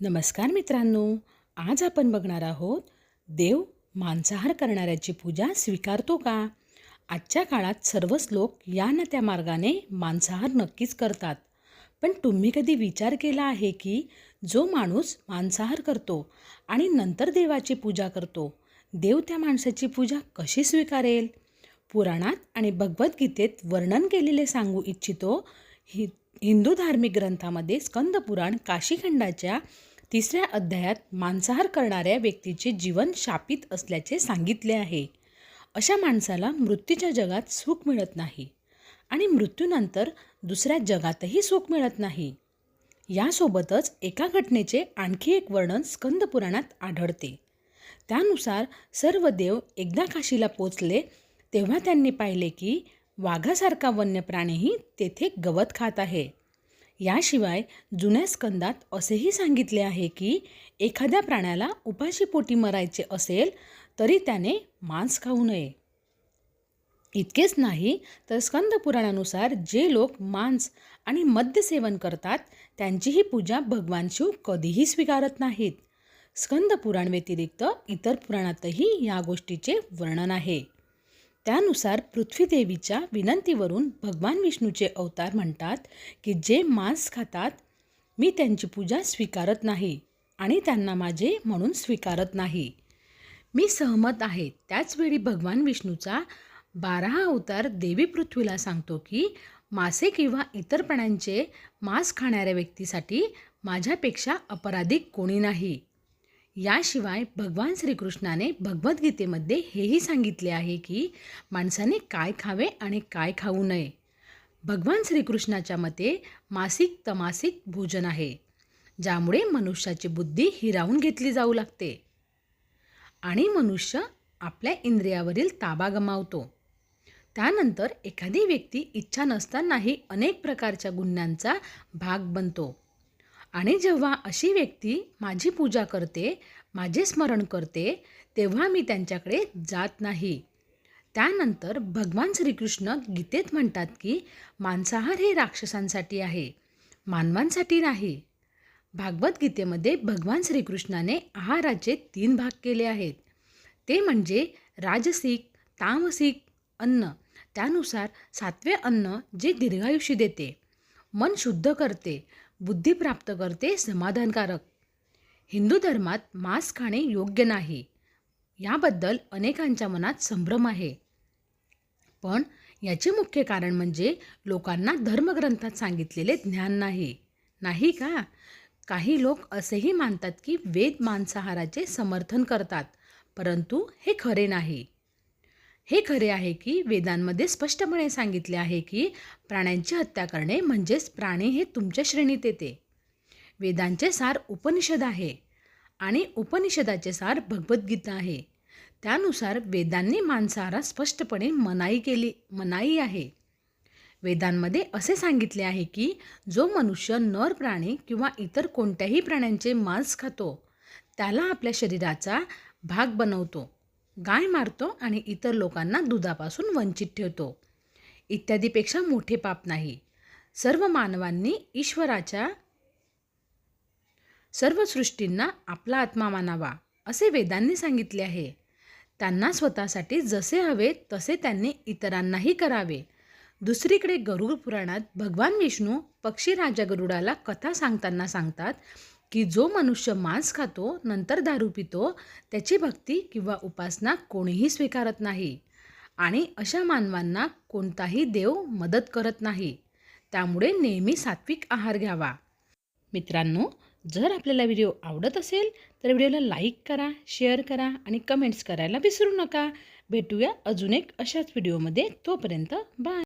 नमस्कार मित्रांनो आज आपण बघणार आहोत देव मांसाहार करणाऱ्याची पूजा स्वीकारतो का? आजच्या काळात सर्वच लोक या ना त्या मार्गाने मांसाहार नक्कीच करतात. पण तुम्ही कधी विचार केला आहे की जो माणूस मांसाहार करतो आणि नंतर देवाची पूजा करतो देव त्या माणसाची पूजा कशी स्वीकारेल? पुराणात आणि भगवद्गीतेत वर्णन केलेले सांगू इच्छितो हि हिंदू धार्मिक ग्रंथामध्ये स्कंदपुराण काशीखंडाच्या तिसऱ्या अध्यायात मांसाहार करणाऱ्या व्यक्तीचे जीवन शापित असल्याचे सांगितले आहे. अशा माणसाला मृत्यूच्या जगात सुख मिळत नाही आणि मृत्यूनंतर दुसऱ्या जगातही सुख मिळत नाही. यासोबतच एका घटनेचे आणखी एक वर्णन स्कंद पुराणात आढळते. त्यानुसार सर्व देव एकदा काशीला पोचले तेव्हा त्यांनी पाहिले की वाघासारखा वन्य प्राणीही तेथे गवत खात आहे. याशिवाय जुन्या स्कंदात असेही सांगितले आहे की एखाद्या प्राण्याला उपाशीपोटी मरायचे असेल तरी त्याने मांस खाऊ नये. इतकेच नाही तर स्कंद पुराणानुसार जे लोक मांस आणि मद्य सेवन करतात त्यांचीही पूजा भगवान शिव कधीही स्वीकारत नाहीत. स्कंद पुराण व्यतिरिक्त इतर पुराणातही या गोष्टीचे वर्णन आहे. त्यानुसार पृथ्वीदेवीच्या विनंतीवरून भगवान विष्णूचे अवतार म्हणतात की जे मांस खातात मी त्यांची पूजा स्वीकारत नाही आणि त्यांना माझे म्हणून स्वीकारत नाही. मी सहमत आहे. त्याचवेळी भगवान विष्णूचा बारा अवतार देवी पृथ्वीला सांगतो की मासे किंवा इतर प्राण्यांचे मांस खाणाऱ्या व्यक्तीसाठी माझ्यापेक्षा अपराधिक कोणी नाही. याशिवाय भगवान श्रीकृष्णाने भगवद्गीतेमध्ये हेही सांगितले आहे की माणसाने काय खावे आणि काय खाऊ नये. भगवान श्रीकृष्णाच्या मते मासिक तमासिक भोजन आहे ज्यामुळे मनुष्याची बुद्धी हिरावून घेतली जाऊ लागते. आणि मनुष्य आपल्या इंद्रियावरील ताबा गमावतो. त्यानंतर एखादी व्यक्ती इच्छा नसतानाही अनेक प्रकारच्या गुन्ह्यांचा भाग बनतो. आणि जेव्हा अशी व्यक्ती माझी पूजा करते माझे स्मरण करते तेव्हा मी त्यांच्याकडे जात नाही. त्यानंतर भगवान श्रीकृष्ण गीतेत म्हणतात की मांसाहार हे राक्षसांसाठी आहे मानवांसाठी नाही. भागवत गीतेमध्ये भगवान श्रीकृष्णाने आहाराचे तीन भाग केले आहेत. ते म्हणजे राजसिक तामसिक अन्न. त्यानुसार सातवे अन्न जे दीर्घायुष्य देते मन शुद्ध करते बुद्धी प्राप्त करते समाधानकारक. हिंदू धर्मात मांस खाणे योग्य नाही. याबद्दल अनेकांच्या मनात संभ्रम आहे. पण याचे मुख्य कारण म्हणजे लोकांना धर्मग्रंथात सांगितलेले ज्ञान नाही. नाही का? काही लोक असेही मानतात की वेद मांसाहाराचे समर्थन करतात परंतु हे खरे नाही. हे खरे आहे की वेदांमध्ये स्पष्टपणे सांगितले आहे की प्राण्यांची हत्या करणे म्हणजेच प्राणी हे तुमच्या श्रेणीत येते. वेदांचे सार उपनिषद आहे आणि उपनिषदाचे सार भगवद्गीता आहे. त्यानुसार वेदांनी मांसाहारात स्पष्टपणे मनाई केली मनाई आहे. वेदांमध्ये असे सांगितले आहे की जो मनुष्य नर प्राणी किंवा इतर कोणत्याही प्राण्यांचे मांस खातो त्याला आपल्या शरीराचा भाग बनवतो. गाय मारतो आणि इतर लोकांना दुधापासून वंचित ठेवतो. इत्यादीपेक्षा मोठे पाप नाही. सर्व मानवांनी ईश्वराच्या सर्व सृष्टींना आपला आत्मा मानावा असे वेदांनी सांगितले आहे. त्यांना स्वतःसाठी जसे हवे तसे त्यांनी इतरांनाही करावे. दुसरीकडे गरुड पुराणात भगवान विष्णू पक्षी राजा गरुडाला कथा सांगताना सांगतात की जो मनुष्य मांस खातो नंतर दारू पितो त्याची भक्ती किंवा उपासना कोणीही स्वीकारत नाही. आणि अशा मानवांना कोणताही देव मदत करत नाही. त्यामुळे नेहमी सात्विक आहार घ्यावा. मित्रांनो जर आपल्याला व्हिडिओ आवडत असेल तर व्हिडिओला लाईक करा शेअर करा आणि कमेंट्स करायला विसरू नका. भेटूया अजून एक अशाच व्हिडिओमध्ये. तोपर्यंत बाय.